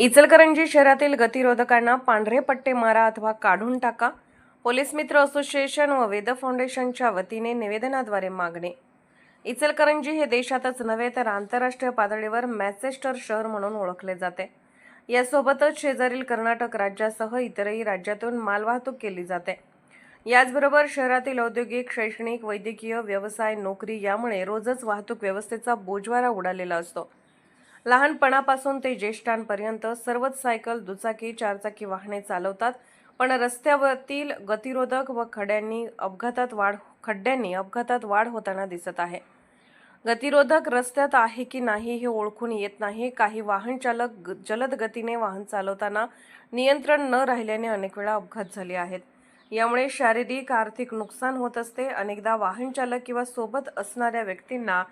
इचलकरंजी शहरातील गतिरोधकांना पांढरे पट्टे मारा अथवा काढून टाका. पोलीस मित्र असोसिएशन व वेद फाउंडेशनच्या वतीने निवेदनाद्वारे मागणी. इचलकरंजी हे देशातच नव्हे तर आंतरराष्ट्रीय पातळीवर मॅसेस्टर शहर म्हणून ओळखले जाते. यासोबतच शेजारील कर्नाटक राज्यासह इतरही राज्यातून मालवाहतूक केली जाते. याचबरोबर शहरातील औद्योगिक शैक्षणिक वैद्यकीय व्यवसाय नोकरी यामुळे रोजच वाहतूक व्यवस्थेचा बोजवारा उडालेला असतो. लहानपणापासून ते ज्येष्ठांपर्यंत सर्वच सायकल दुचाकी चारचाकी वाहने चालवतात. पण रस्त्यावरील गतिरोधक व खड्यांनी अपघातात वाढ हो, खड्ड्यांनी अपघातात वाढ होताना दिसत आहे. गतिरोधक रस्त्यात आहे की नाही हे ओळखून येत नाही. काही वाहन चालक ग- जलद गतीने वाहन चालवताना नियंत्रण न राहिल्याने अनेक वेळा अपघात झाले आहेत. यामुळे शारीरिक आर्थिक नुकसान होत असते. अनेकदा वाहन चालक किंवा सोबत असणाऱ्या व्यक्तींना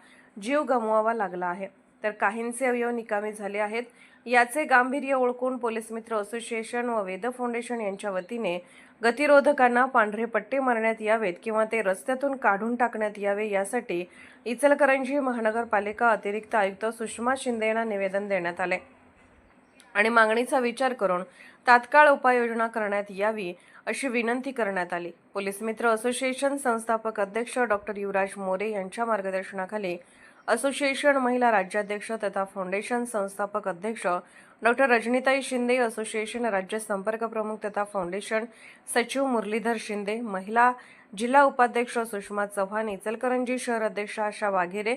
जीव गमवावा लागला आहे. तर काहींचे अवयव निकामी झाले आहेत. याचे गांभीर्य ओळखून पोलीस मित्र असोसिएशन व वेद फाउंडेशन यांच्या वतीने गतिरोधकांना पांढरे पट्टे मारण्यात यावेत किंवा ते रस्त्यातून काढून टाकण्यात यावे यासाठी इचलकरंजी महानगरपालिका अतिरिक्त आयुक्त सुषमा शिंदे यांना निवेदन देण्यात आले. आणि मागणीचा विचार करून तात्काळ उपाययोजना करण्यात यावी अशी विनंती करण्यात आली. पोलीस मित्र असोसिएशन संस्थापक अध्यक्ष डॉक्टर युवराज मोरे यांच्या मार्गदर्शनाखाली असोसिएशन महिला राज्याध्यक्ष तथा फाउंडेशन संस्थापक अध्यक्ष डॉक्टर रजनीताई शिंदे असोसिएशन राज्य संपर्क प्रमुख तथा फाउंडेशन सचिव मुरलीधर शिंदे महिला जिल्हा उपाध्यक्ष सुषमा चव्हाण इचलकरंजी शहर अध्यक्ष आशा वाघेरे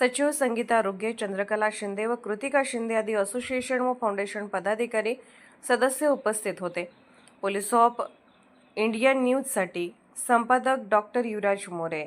सचिव संगीता रुगे चंद्रकला शिंदे व कृतिका शिंदे आदी असोसिएशन व फाउंडेशन पदाधिकारी सदस्य उपस्थित होते. पोलीस ऑफ इंडियन न्यूजसाठी संपादक डॉक्टर युवराज मोरे.